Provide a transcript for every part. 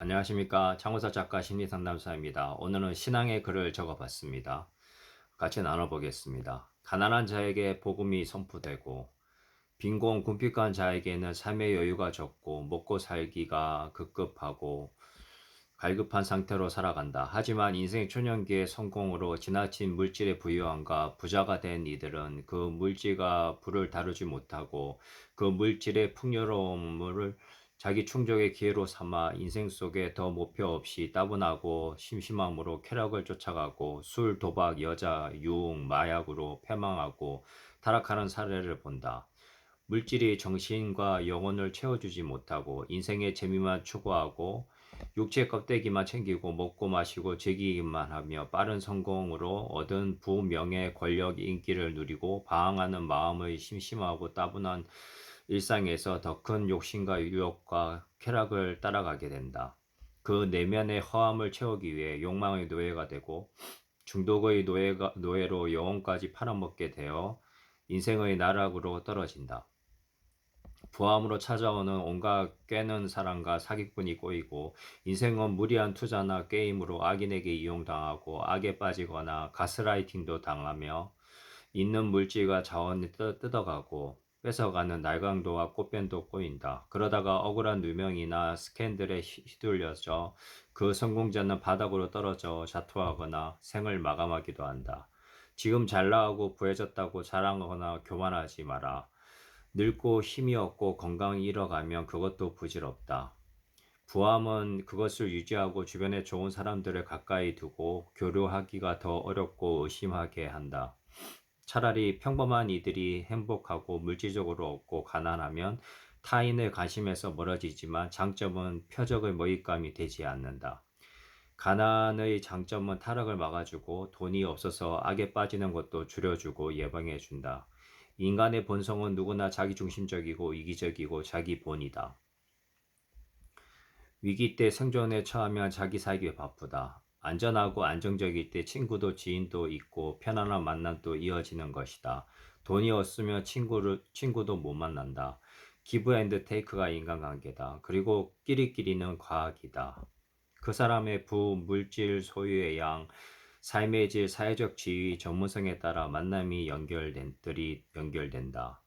안녕하십니까. 창호사 작가 심리상담사입니다. 오늘은 신앙의 글을 적어봤습니다. 같이 나눠보겠습니다. 가난한 자에게 복음이 선포되고 빈곤 궁핍한 자에게는 삶의 여유가 적고 먹고 살기가 급급하고 갈급한 상태로 살아간다. 하지만 인생 초년기의 성공으로 지나친 물질의 부유함과 부자가 된 이들은 그 물질과 부를 다루지 못하고 그 물질의 풍요로움을 자기 충족의 기회로 삼아 인생 속에 더 목표 없이 따분하고 심심함으로 쾌락을 쫓아가고 술, 도박, 여자, 유흥, 마약으로 패망하고 타락하는 사례를 본다. 물질이 정신과 영혼을 채워주지 못하고 인생의 재미만 추구하고 육체 껍데기만 챙기고 먹고 마시고 즐기기만 하며 빠른 성공으로 얻은 부, 명예, 권력, 인기를 누리고 방황하는 마음의 심심하고 따분한 일상에서 더 큰 욕심과 유혹과 쾌락을 따라가게 된다. 그 내면의 허함을 채우기 위해 욕망의 노예가 되고 중독의 노예가, 노예로 영혼까지 팔아먹게 되어 인생의 나락으로 떨어진다. 부함으로 찾아오는 온갖 꿰는 사랑과 사기꾼이 꼬이고 인생은 무리한 투자나 게임으로 악인에게 이용당하고 악에 빠지거나 가스라이팅도 당하며 있는 물질과 자원이 뜯어가고 뺏어가는 날강도와 꽃뱀도 꼬인다. 그러다가 억울한 누명이나 스캔들에 휘둘려져 그 성공자는 바닥으로 떨어져 자투하거나 생을 마감하기도 한다. 지금 잘 나가고 부해졌다고 자랑하거나 교만하지 마라. 늙고 힘이 없고 건강이 잃어가면 그것도 부질없다. 부함은 그것을 유지하고 주변에 좋은 사람들을 가까이 두고 교류하기가 더 어렵고 의심하게 한다. 차라리 평범한 이들이 행복하고 물질적으로 없고 가난하면 타인의 관심에서 멀어지지만 장점은 표적의 먹잇감이 되지 않는다. 가난의 장점은 타락을 막아주고 돈이 없어서 악에 빠지는 것도 줄여주고 예방해준다. 인간의 본성은 누구나 자기중심적이고 이기적이고 자기 본이다. 위기 때 생존에 처하면 자기 살기에 바쁘다. 안전하고 안정적일 때 친구도 지인도 있고 편안한 만남도 이어지는 것이다. 돈이 없으면 친구를, 친구도 못 만난다. 기브 앤드 테이크가 인간관계다. 그리고 끼리끼리는 과학이다. 그 사람의 부, 물질, 소유의 양, 삶의 질, 사회적 지위, 전문성에 따라 만남이 연결된, 들이 연결된다.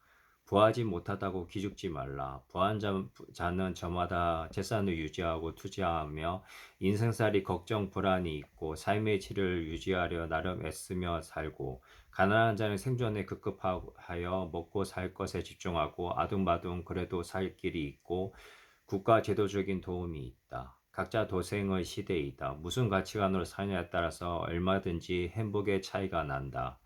부하지 못하다고 기죽지 말라. 부한 자는 저마다 재산을 유지하고 투자하며 인생살이 걱정 불안이 있고 삶의 질을 유지하려 나름 애쓰며 살고 가난한 자는 생존에 급급하여 먹고 살 것에 집중하고 아둥바둥 그래도 살 길이 있고 국가 제도적인 도움이 있다. 각자 도생의 시대이다. 무슨 가치관으로 사느냐에 따라서 얼마든지 행복의 차이가 난다.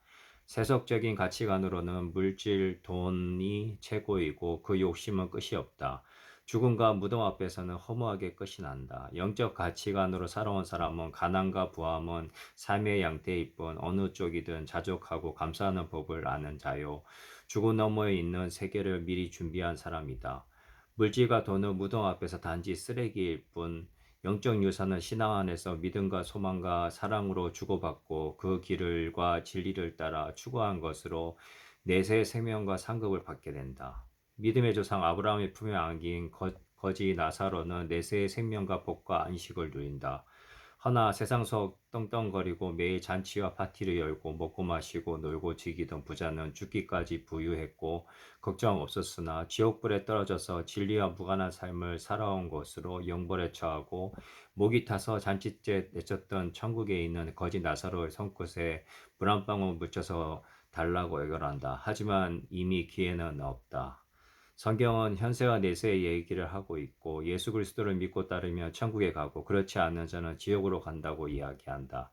세속적인 가치관으로는 물질, 돈이 최고이고 그 욕심은 끝이 없다. 죽음과 무덤 앞에서는 허무하게 끝이 난다. 영적 가치관으로 살아온 사람은 가난과 부함은 삶의 양태일 뿐 어느 쪽이든 자족하고 감사하는 법을 아는 자요. 죽음 너머에 있는 세계를 미리 준비한 사람이다. 물질과 돈은 무덤 앞에서 단지 쓰레기일 뿐 영적 유산은 신앙 안에서 믿음과 소망과 사랑으로 주고받고 그 길을과 진리를 따라 추구한 것으로 내세의 생명과 상급을 받게 된다. 믿음의 조상 아브라함의 품에 안긴 거, 거지 나사로는 내세의 생명과 복과 안식을 누린다. 허나 세상 속 떵떵거리고 매일 잔치와 파티를 열고 먹고 마시고 놀고 즐기던 부자는 죽기까지 부유했고 걱정 없었으나 지옥불에 떨어져서 진리와 무관한 삶을 살아온 것으로 영벌에 처하고 목이 타서 잔치째 내쳤던 천국에 있는 거지 나사로의 손끝에 물한 방울 묻혀서 달라고 애걸한다. 하지만 이미 기회는 없다. 성경은 현세와 내세의 얘기를 하고 있고 예수 그리스도를 믿고 따르면 천국에 가고 그렇지 않은 자는 지옥으로 간다고 이야기한다.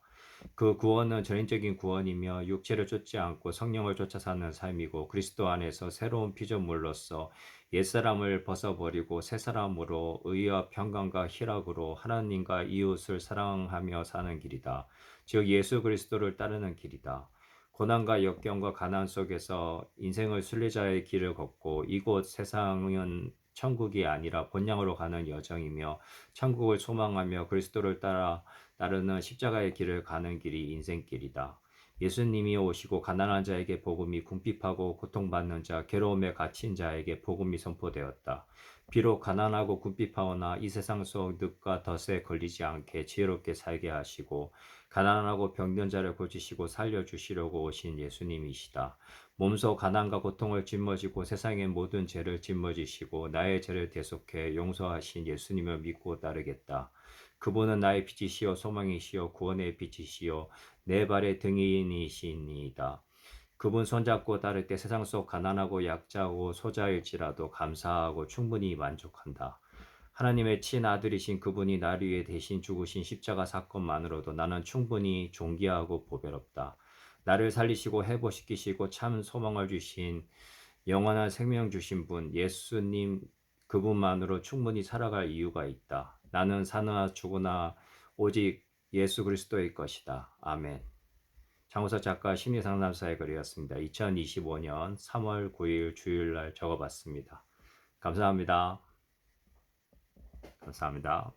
그 구원은 전인적인 구원이며 육체를 쫓지 않고 성령을 쫓아 사는 삶이고 그리스도 안에서 새로운 피조물로서 옛사람을 벗어버리고 새 사람으로 의와 평강과 희락으로 하나님과 이웃을 사랑하며 사는 길이다. 즉 예수 그리스도를 따르는 길이다. 고난과 역경과 가난 속에서 인생의 순례자의 길을 걷고 이곳 세상은 천국이 아니라 본향으로 가는 여정이며 천국을 소망하며 그리스도를 따라 따르는 십자가의 길을 가는 길이 인생길이다. 예수님이 오시고 가난한 자에게 복음이 궁핍하고 고통받는 자, 괴로움에 갇힌 자에게 복음이 선포되었다. 비록 가난하고 궁핍하오나 이 세상 속 늑과 덫에 걸리지 않게 지혜롭게 살게 하시고 가난하고 병든 자를 고치시고 살려주시려고 오신 예수님이시다. 몸소 가난과 고통을 짊어지고 세상의 모든 죄를 짊어지시고 나의 죄를 대속해 용서하신 예수님을 믿고 따르겠다. 그분은 나의 빛이시요 소망이시요 구원의 빛이시요 내 발의 등이니시니이다. 그분 손잡고 따를 때 세상 속 가난하고 약자고 소자일지라도 감사하고 충분히 만족한다. 하나님의 친아들이신 그분이 나를 위해 대신 죽으신 십자가 사건만으로도 나는 충분히 존귀하고 보배롭다. 나를 살리시고 회복시키시고 참 소망을 주신 영원한 생명 주신 분 예수님 그분만으로 충분히 살아갈 이유가 있다. 나는 사나 죽으나 오직 예수 그리스도의 것이다. 아멘. 장호서 작가 심리상담사의 글이었습니다. 2025년 3월 9일 주일날 적어봤습니다. 감사합니다. 감사합니다.